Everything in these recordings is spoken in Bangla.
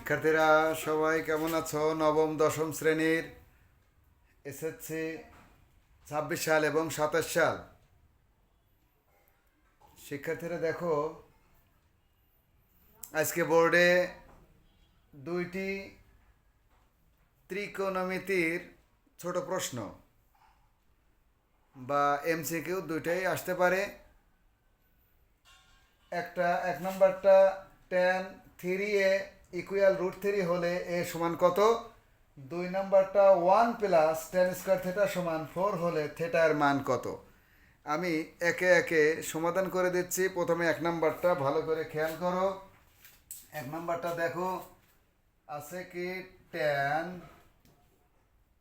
শিক্ষার্থীরা, সবাই কেমন আছো? নবম, দশম শ্রেণির এসএসসি ছাব্বিশ সাল এবং সাতাশ সাল। শিক্ষার্থীরা দেখো, আজকে বোর্ডে দুইটি ত্রিকোণমিতির ছোট প্রশ্ন বা এমসিকিউ দুইটাই আসতে পারে। একটা, এক নম্বরটা tan three A equal root three হলে এ সমান কত? দুই নম্বরটা one plus tan square theta সমান ফোর হলে থেটার মান কত? আমি একে একে সমাধান করে দিচ্ছি। প্রথমে এক নম্বরটা ভালো করে খেয়াল করো। এক নম্বরটা দেখো। আছে কি? Tan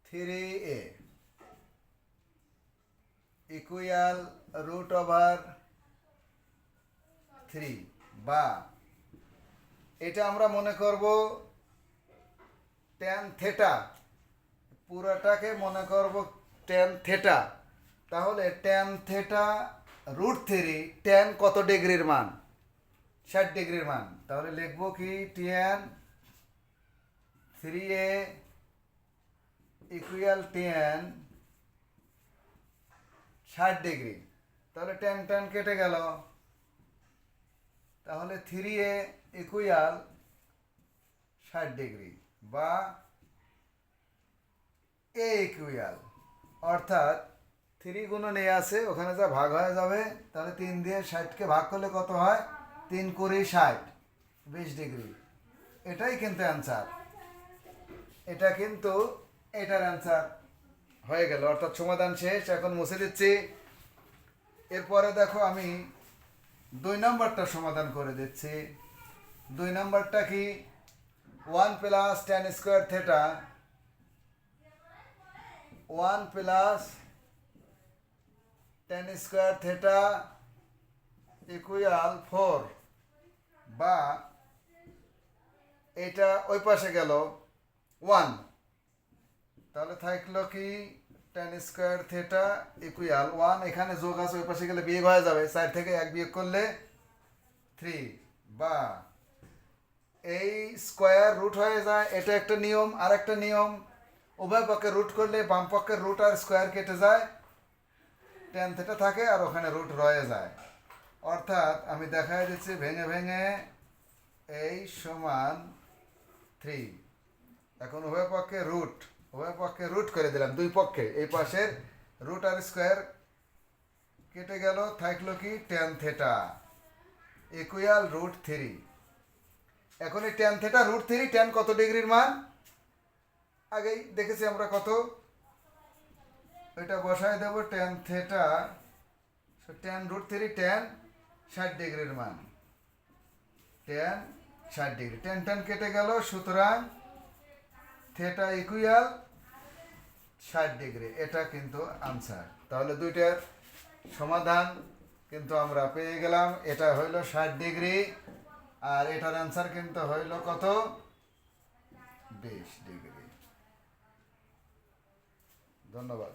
three A equal root over three বা এটা আমরা মনে করব টেন থেটা পুরাটাকে মনে করব টেন থেটা তাহলে tan theta root three tan কত ডিগ্রির মান? ষাট ডিগ্রির মান। তাহলে লিখব কি tan three A equal tan ষাট ডিগ্রি। তাহলে টেন টেন কেটে গেল। তাহলে থ্রি এ ইকুয়াল ষাট ডিগ্রি বা এ ইকুয়াল অর্থাৎ থ্রি গুণন এ আছে, ওখানে যা ভাগ হয়ে যাবে, তাহলে তিন দিয়ে ষাটকে ভাগ করলে কত হয়? তিন কুড়ি ষাট, বিশ ডিগ্রি এটাই কিন্তু অ্যান্সার এটা কিন্তু এটার অ্যান্সার হয়ে গেল, অর্থাৎ সমাধান শেষ। এখন মুছে দিচ্ছি। এরপরে দেখো আমি দুই নম্বরটা সমাধান করে দিচ্ছি। দুই নম্বরটা কি? One plus tan square theta. One plus tan square theta equal four. বা এটা ওই পাশে গেল। ওয়ান। তাহলে থাকল কি? Tan square theta equal one এখানে যোগ আছে, ওই পাশে গেলে বিয়োগ হয়ে যাবে। সাইড থেকে এক বিয়োগ করলে থ্রি বা এই স্কোয়ার রুট হয়ে যায়, এটা একটা নিয়ম, আর একটা নিয়ম। উভয় পক্ষে রুট করলে বাম পক্ষের রুট আর স্কোয়ার কেটে যায় টেন থেটা থাকে আর ওখানে রুট রয়ে যায়। অর্থাৎ আমি দেখাই দিচ্ছি ভেঙে ভেঙে এই সমান থ্রি এখন উভয় পক্ষে রুট উভয় পক্ষে রুট করে দিলাম, দুই পক্ষে। এই পাশের রুট আর স্কোয়ার কেটে গেল, থাকল কি tan theta equal root three এখন এই tan theta root three tan কত ডিগ্রির মান? আগেই দেখেছি আমরা কত। ওইটা বসায় দেব tan theta tan root three tan ষাট ডিগ্রির মান। টেন ষাট ডিগ্রি টেন টেন কেটে গেল, সুতরাং থেটা ইকুয়াল ষাট ডিগ্রি এটা কিন্তু আনসার তাহলে দুইটার সমাধান কিন্তু আমরা পেয়ে গেলাম। এটা হইল ষাট ডিগ্রি আর এটার অ্যান্সার কিন্তু হইল কত? বিশ ডিগ্রি ধন্যবাদ।